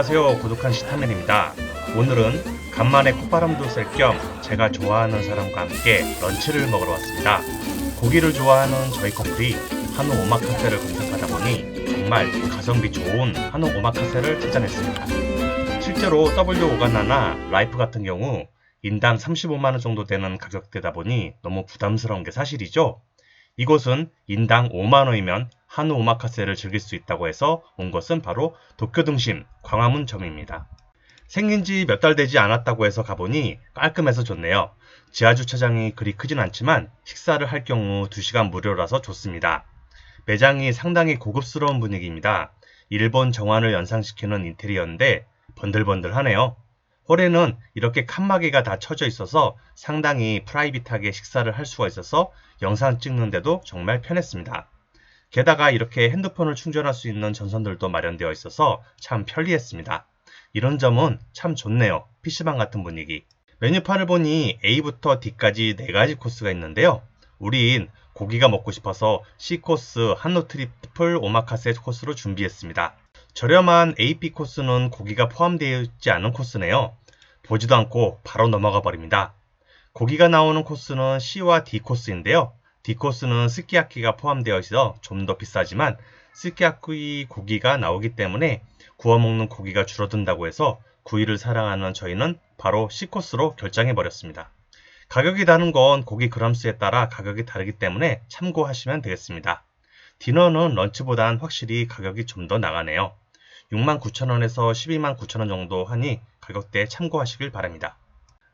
안녕하세요. 고독한 시타맨입니다. 오늘은 간만에 콧바람도 쐴 겸 제가 좋아하는 사람과 함께 런치를 먹으러 왔습니다. 고기를 좋아하는 저희 커플이 한우 오마카세를 검색하다 보니 정말 가성비 좋은 한우 오마카세를 찾아냈습니다. 실제로 W 오가나나 라이프 같은 경우 인당 35만원 정도 되는 가격대다 보니 너무 부담스러운 게 사실이죠. 이곳은 인당 5만원이면 한우 오마카세를 즐길 수 있다고 해서 온 것은 바로 도쿄 등심 광화문점입니다. 생긴 지 몇 달 되지 않았다고 해서 가보니 깔끔해서 좋네요. 지하 주차장이 그리 크진 않지만 식사를 할 경우 2시간 무료라서 좋습니다. 매장이 상당히 고급스러운 분위기입니다. 일본 정환을 연상시키는 인테리어인데 번들번들하네요. 홀에는 이렇게 칸막이가 다 쳐져 있어서 상당히 프라이빗하게 식사를 할 수가 있어서 영상 찍는데도 정말 편했습니다. 게다가 이렇게 핸드폰을 충전할 수 있는 전선들도 마련되어 있어서 참 편리했습니다. 이런 점은 참 좋네요. PC방 같은 분위기. 메뉴판을 보니 A부터 D까지 4가지 코스가 있는데요. 우린 고기가 먹고 싶어서 C코스 한우 트리플 오마카세 코스로 준비했습니다. 저렴한 AP 코스는 고기가 포함되어 있지 않은 코스네요. 보지도 않고 바로 넘어가 버립니다. 고기가 나오는 코스는 C와 D 코스인데요. D 코스는 스키야키가 포함되어 있어 좀 더 비싸지만 스키야키 고기가 나오기 때문에 구워 먹는 고기가 줄어든다고 해서 구이를 사랑하는 저희는 바로 C 코스로 결정해 버렸습니다. 가격이 다른 건 고기 그람수에 따라 가격이 다르기 때문에 참고하시면 되겠습니다. 디너는 런치보단 확실히 가격이 좀 더 나가네요. 69,000원에서 129,000원 정도 하니 가격대에 참고하시길 바랍니다.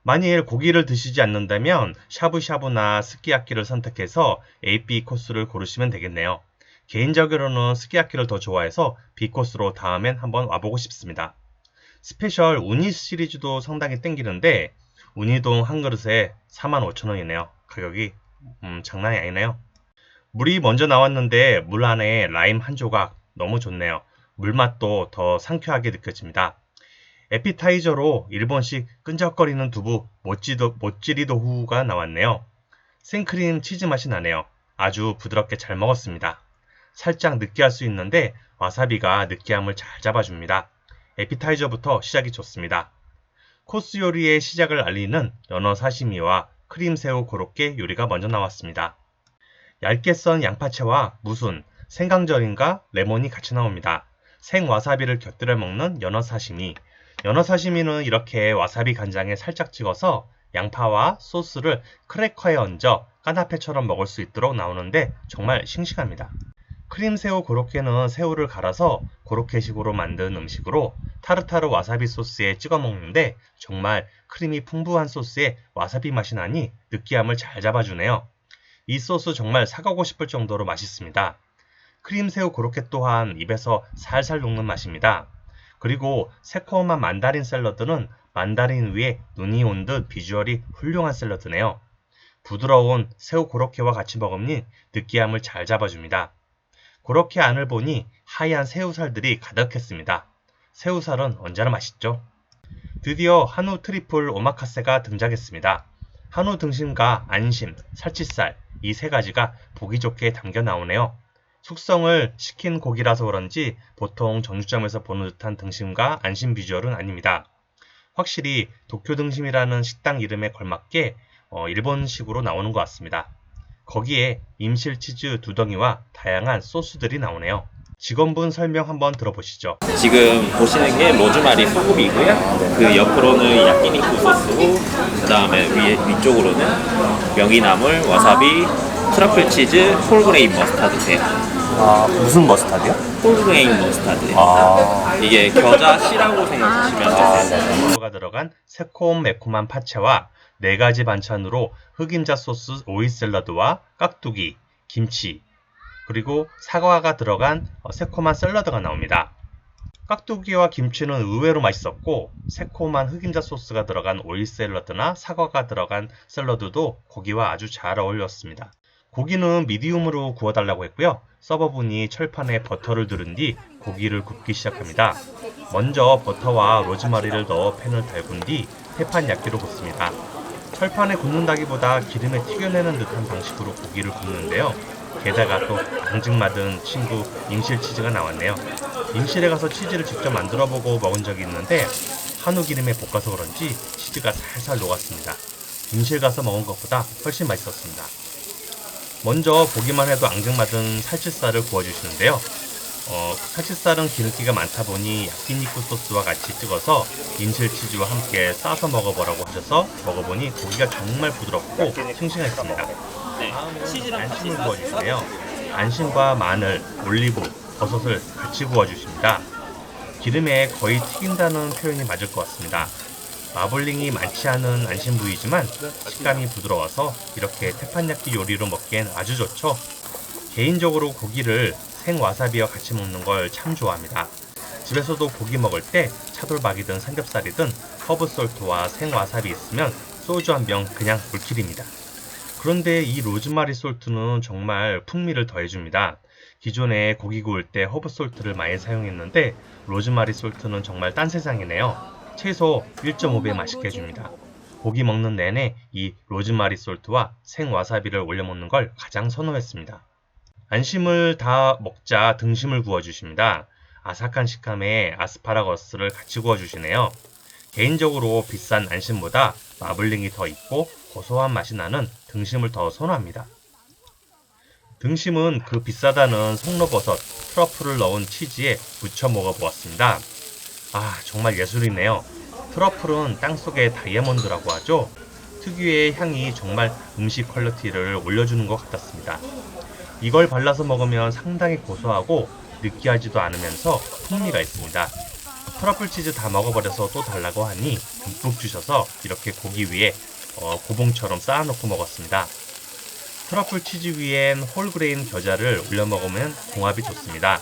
만일 고기를 드시지 않는다면 샤브샤브나 스키야키를 선택해서 AP 코스를 고르시면 되겠네요. 개인적으로는 스키야키를 더 좋아해서 B 코스로 다음엔 한번 와보고 싶습니다. 스페셜 우니 시리즈도 상당히 땡기는데 우니동 한 그릇에 45,000원이네요. 가격이 음, 장난이 아니네요. 물이 먼저 나왔는데 물 안에 라임 한 조각 너무 좋네요. 물맛도 더 상쾌하게 느껴집니다. 에피타이저로 일본식 끈적거리는 두부 모찌도, 모찌리도후가 나왔네요. 생크림 치즈 맛이 나네요. 아주 부드럽게 잘 먹었습니다. 살짝 느끼할 수 있는데 와사비가 느끼함을 잘 잡아줍니다. 에피타이저부터 시작이 좋습니다. 코스 요리의 시작을 알리는 연어 사시미와 크림새우 고로케 요리가 먼저 나왔습니다. 얇게 썬 양파채와 무순, 생강절임과 레몬이 같이 나옵니다. 생와사비를 곁들여 먹는 연어 사시미. 연어 사시미는 이렇게 와사비 간장에 살짝 찍어서 양파와 소스를 크래커에 얹어 까나페처럼 먹을 수 있도록 나오는데 정말 싱싱합니다. 크림새우 고로케는 새우를 갈아서 고로케식으로 만든 음식으로 타르타르 와사비 소스에 찍어 먹는데 정말 크림이 풍부한 소스에 와사비 맛이 나니 느끼함을 잘 잡아주네요. 이 소스 정말 사가고 싶을 정도로 맛있습니다. 크림새우 고로케 또한 입에서 살살 녹는 맛입니다. 그리고 새콤한 만다린 샐러드는 만다린 위에 눈이 온 듯 비주얼이 훌륭한 샐러드네요. 부드러운 새우 고로케와 같이 먹으니 느끼함을 잘 잡아줍니다. 고로케 안을 보니 하얀 새우살들이 가득했습니다. 새우살은 언제나 맛있죠. 드디어 한우 트리플 오마카세가 등장했습니다. 한우 등심과 안심, 살치살 이 세 가지가 보기 좋게 담겨 나오네요. 숙성을 시킨 고기라서 그런지 보통 정육점에서 보는 듯한 등심과 안심 비주얼은 아닙니다. 확실히 도쿄 등심이라는 식당 이름에 걸맞게 어, 일본식으로 나오는 것 같습니다. 거기에 임실 치즈 두 덩이와 다양한 소스들이 나오네요. 직원분 설명 한번 들어보시죠. 지금 보시는 게 로즈마리 소금이고요. 그 옆으로는 야끼니쿠 소스고, 그 다음에 위 위쪽으로는 명이나물, 와사비, 트러플 치즈, 홀그레인 머스타드세요. 아 무슨 머스타드요? 홀그레인 머스타드예요. 아, 이게 겨자 씨라고 생각하시면 되세요. 가 들어간 새콤 매콤한 파채와 네 가지 반찬으로 흑임자 소스 오이 샐러드와 깍두기, 김치, 그리고 사과가 들어간 어, 새콤한 샐러드가 나옵니다. 깍두기와 김치는 의외로 맛있었고 새콤한 흑임자 소스가 들어간 오이 샐러드나 사과가 들어간 샐러드도 고기와 아주 잘 어울렸습니다. 고기는 미디움으로 구워달라고 했고요. 서버분이 철판에 버터를 두른 뒤 고기를 굽기 시작합니다. 먼저 버터와 로즈마리를 넣어 팬을 달군 뒤 태판 얇기로 굽습니다. 철판에 굽는다기보다 기름에 튀겨내는 듯한 방식으로 고기를 굽는데요. 게다가 또 앙증 맞은 친구 임실 치즈가 나왔네요. 임실에 가서 치즈를 직접 만들어보고 먹은 적이 있는데 한우 기름에 볶아서 그런지 치즈가 살살 녹았습니다. 임실 가서 먹은 것보다 훨씬 맛있었습니다. 먼저 보기만 해도 앙증맞은 살치살을 구워주시는데요. 어, 살치살은 기름기가 많다 보니 야끼니쿠 소스와 같이 찍어서 임실 치즈와 함께 싸서 먹어보라고 하셔서 먹어보니 고기가 정말 부드럽고 싱싱했습니다. 네. 치즈랑 같이 안심을 구워주세요. 안심과 마늘, 올리브, 버섯을 같이 구워주십니다. 기름에 거의 튀긴다는 표현이 맞을 것 같습니다. 마블링이 많지 않은 안심 부위지만 식감이 부드러워서 이렇게 테판야끼 요리로 먹기엔 아주 좋죠. 개인적으로 고기를 생 와사비와 같이 먹는 걸 참 좋아합니다. 집에서도 고기 먹을 때 차돌박이든 삼겹살이든 허브솔트와 생 와사비 있으면 소주 한 병 그냥 불킬입니다. 그런데 이 로즈마리 솔트는 정말 풍미를 더해줍니다. 기존에 고기 구울 때 허브 솔트를 많이 사용했는데 로즈마리 솔트는 정말 딴 세상이네요. 최소 1.5배 맛있게 해줍니다. 고기 먹는 내내 이 로즈마리 솔트와 생 와사비를 올려 먹는 걸 가장 선호했습니다. 안심을 다 먹자 등심을 구워주십니다. 아삭한 식감에 아스파라거스를 같이 구워주시네요. 개인적으로 비싼 안심보다 마블링이 더 있고 고소한 맛이 나는 등심을 더 선호합니다. 등심은 그 비싸다는 송로버섯, 트러플을 넣은 치즈에 무쳐 먹어보았습니다. 아, 정말 예술이네요. 트러플은 땅속의 다이아몬드라고 하죠. 특유의 향이 정말 음식 퀄리티를 올려주는 것 같았습니다. 이걸 발라서 먹으면 상당히 고소하고 느끼하지도 않으면서 풍미가 있습니다. 트러플 치즈 다 먹어버려서 또 달라고 하니 듬뿍 주셔서 이렇게 고기 위에 어, 고봉처럼 쌓아놓고 먹었습니다. 트러플 치즈 위엔 홀그레인 겨자를 올려 먹으면 궁합이 좋습니다.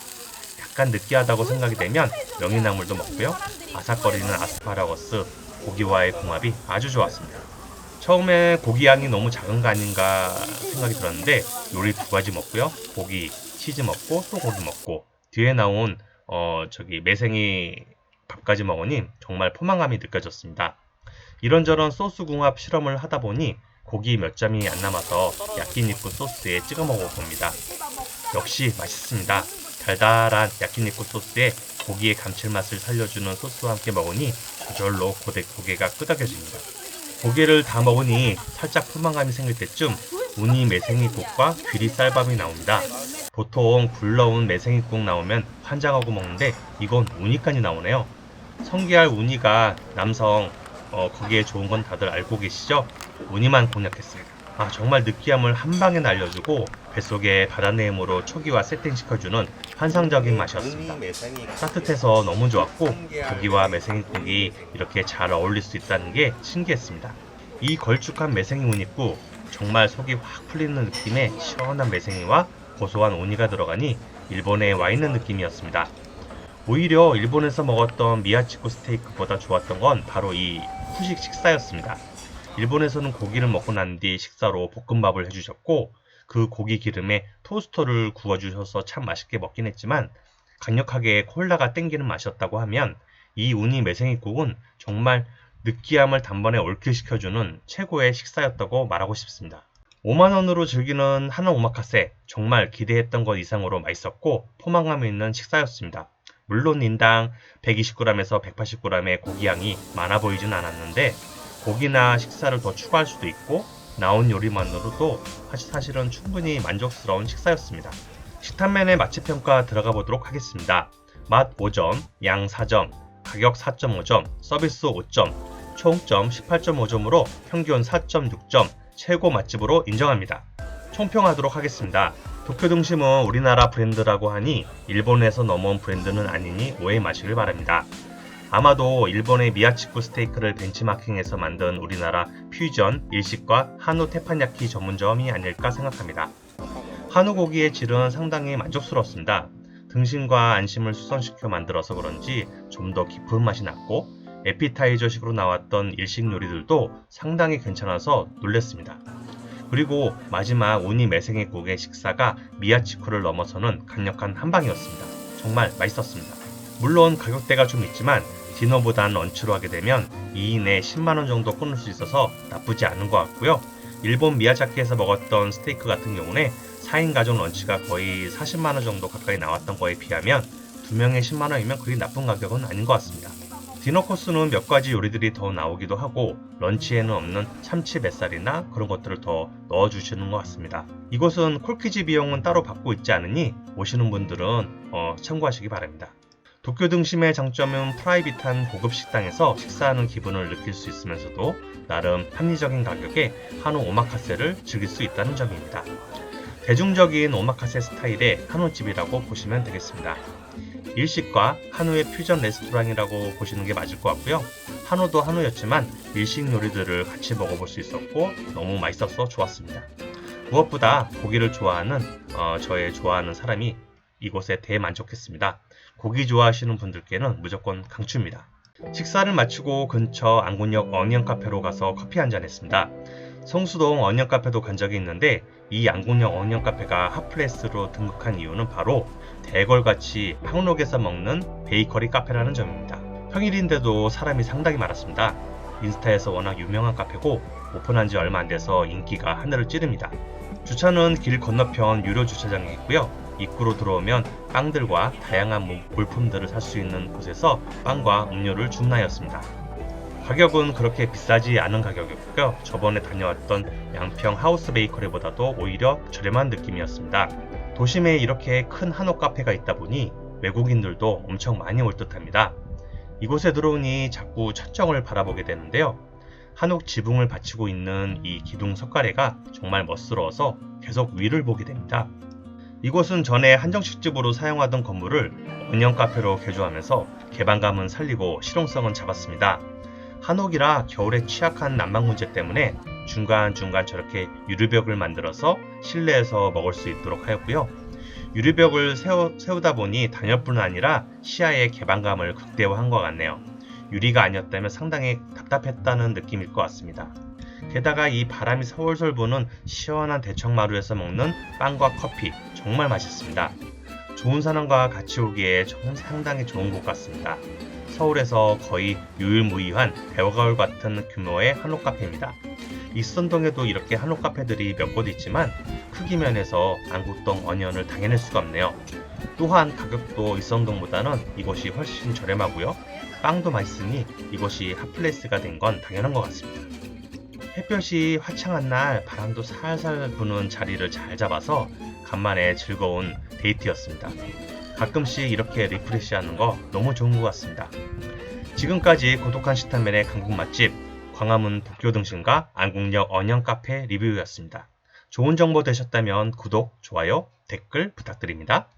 약간 느끼하다고 생각이 되면 명이나물도 먹고요. 아삭거리는 아스파라거스, 고기와의 궁합이 아주 좋았습니다. 처음에 고기 양이 너무 작은 거 아닌가 생각이 들었는데 요리 두 가지 먹고요. 고기, 치즈 먹고 또 고기 먹고 뒤에 나온 어 저기 매생이 밥까지 먹으니 정말 포만감이 느껴졌습니다. 이런저런 소스 궁합 실험을 하다 보니 고기 몇 점이 안 남아서 야끼니쿠 소스에 찍어 먹어봅니다. 역시 맛있습니다. 달달한 야끼니쿠 소스에 고기의 감칠맛을 살려주는 소스와 함께 먹으니 저절로 고대 고개가 끄덕여집니다. 고개를 다 먹으니 살짝 포만감이 생길 때쯤 우니 매생이국과 귀리 쌀밥이 나옵니다. 보통 굴러온 매생이국 나오면 환장하고 먹는데 이건 우니까지 나오네요. 성게알 우니가 남성 어, 거기에 좋은 건 다들 알고 계시죠? 우니만 공략했습니다. 아 정말 느끼함을 한 방에 날려주고 뱃속에 바다내음으로 초기화 세팅시켜주는 환상적인 맛이었습니다. 따뜻해서 너무 좋았고 고기와 매생이국이 이렇게 잘 어울릴 수 있다는 게 신기했습니다. 이 걸쭉한 매생이 우니국 정말 속이 확 풀리는 느낌의 시원한 매생이와 고소한 우니가 들어가니 일본에 와 있는 느낌이었습니다. 오히려 일본에서 먹었던 미야치코 스테이크보다 좋았던 건 바로 이 후식 식사였습니다. 일본에서는 고기를 먹고 난 뒤 식사로 볶음밥을 해주셨고 그 고기 기름에 토스터를 구워주셔서 참 맛있게 먹긴 했지만 강력하게 콜라가 땡기는 맛이었다고 하면 이 우니 매생이국은 정말 느끼함을 단번에 올킬시켜주는 최고의 식사였다고 말하고 싶습니다. 5만원으로 즐기는 한우 오마카세 정말 기대했던 것 이상으로 맛있었고 포만감 있는 식사였습니다. 물론 인당 120g에서 180g의 고기 양이 많아 보이진 않았는데 고기나 식사를 더 추가할 수도 있고 나온 요리만으로도 사실- 사실은 충분히 만족스러운 식사였습니다. 식탐맨의 맛집 평가 들어가 보도록 하겠습니다. 맛 5점, 양 4점, 가격 4.5점, 서비스 5점, 총점 18.5점으로 평균 4.6점, 최고 맛집으로 인정합니다. 총평하도록 하겠습니다. 도쿄 등심은 우리나라 브랜드라고 하니 일본에서 넘어온 브랜드는 아니니 오해 마시길 바랍니다. 아마도 일본의 미야치쿠 스테이크를 벤치마킹해서 만든 우리나라 퓨전 일식과 한우 테판야키 전문점이 아닐까 생각합니다. 한우 고기의 질은 상당히 만족스러웠습니다. 등심과 안심을 수선시켜 만들어서 그런지 좀 더 깊은 맛이 났고 에피타이저식으로 나왔던 일식 요리들도 상당히 괜찮아서 놀랬습니다. 그리고 마지막 우니 매생이 국의 식사가 미야치쿠를 넘어서는 강력한 한방이었습니다. 정말 맛있었습니다. 물론 가격대가 좀 있지만 디너보단 런치로 하게 되면 2인에 10만원 정도 끊을 수 있어서 나쁘지 않은 것 같고요. 일본 미야자키에서 먹었던 스테이크 같은 경우는 4인 가족 런치가 거의 40만원 정도 가까이 나왔던 거에 비하면 2명에 10만원이면 그리 나쁜 가격은 아닌 것 같습니다. 디너 코스는 몇 가지 요리들이 더 나오기도 하고 런치에는 없는 참치 뱃살이나 그런 것들을 더 넣어주시는 것 같습니다. 이곳은 콜키지 비용은 따로 받고 있지 않으니 오시는 분들은 어, 참고하시기 바랍니다. 도쿄 등심의 장점은 프라이빗한 고급 식당에서 식사하는 기분을 느낄 수 있으면서도 나름 합리적인 가격에 한우 오마카세를 즐길 수 있다는 점입니다. 대중적인 오마카세 스타일의 한우집이라고 보시면 되겠습니다. 일식과 한우의 퓨전 레스토랑이라고 보시는 게 맞을 것 같고요. 한우도 한우였지만 일식 요리들을 같이 먹어볼 수 있었고 너무 맛있어서 좋았습니다. 무엇보다 고기를 좋아하는 어, 저의 좋아하는 사람이 이곳에 대만족했습니다. 고기 좋아하시는 분들께는 무조건 강추입니다. 식사를 마치고 근처 안군역 어니언 카페로 가서 커피 한 잔 했습니다. 성수동 어니언 카페도 간 적이 있는데 이 안군역 어니언 카페가 핫플레스로 등극한 이유는 바로 대걸같이 항록에서 먹는 베이커리 카페라는 점입니다. 평일인데도 사람이 상당히 많았습니다. 인스타에서 워낙 유명한 카페고 오픈한 지 얼마 안 돼서 인기가 하늘을 찌릅니다. 주차는 길 건너편 유료 주차장에 있고요. 입구로 들어오면 빵들과 다양한 물- 물품들을 살 수 있는 곳에서 빵과 음료를 주문하였습니다. 가격은 그렇게 비싸지 않은 가격이었고요. 저번에 다녀왔던 양평 하우스 베이커리보다도 오히려 저렴한 느낌이었습니다. 도심에 이렇게 큰 한옥 카페가 있다 보니 외국인들도 엄청 많이 올 듯합니다. 이곳에 들어오니 자꾸 첫정을 바라보게 되는데요. 한옥 지붕을 받치고 있는 이 기둥 석가래가 정말 멋스러워서 계속 위를 보게 됩니다. 이곳은 전에 한정식집으로 사용하던 건물을 은영 카페로 개조하면서 개방감은 살리고 실용성은 잡았습니다. 한옥이라 겨울에 취약한 난방 문제 때문에 중간중간 저렇게 유리벽을 만들어서 실내에서 먹을 수 있도록 하였고요. 유리벽을 세우, 세우다 보니 단열뿐 아니라 시야의 개방감을 극대화한 것 같네요. 유리가 아니었다면 상당히 답답했다는 느낌일 것 같습니다. 게다가 이 바람이 솔솔 부는 시원한 대청마루에서 먹는 빵과 커피 정말 맛있습니다. 좋은 사람과 같이 오기에 정 상당히 좋은 곳 같습니다. 서울에서 거의 유일무이한 대화가울 같은 규모의 한옥 카페입니다. 익선동에도 이렇게 한옥 카페들이 몇 곳 있지만 크기 면에서 안국동 어니언을 당해낼 수가 없네요. 또한 가격도 익선동보다는 이곳이 훨씬 저렴하고요. 빵도 맛있으니 이곳이 핫플레이스가 된 건 당연한 것 같습니다. 햇볕이 화창한 날 바람도 살살 부는 자리를 잘 잡아서 간만에 즐거운 데이트였습니다. 가끔씩 이렇게 리프레시하는 거 너무 좋은 것 같습니다. 지금까지 고독한 식탐맨의 강국 맛집 광화문 도쿄 등심과 안국역 언영 카페 리뷰였습니다. 좋은 정보 되셨다면 구독, 좋아요, 댓글 부탁드립니다.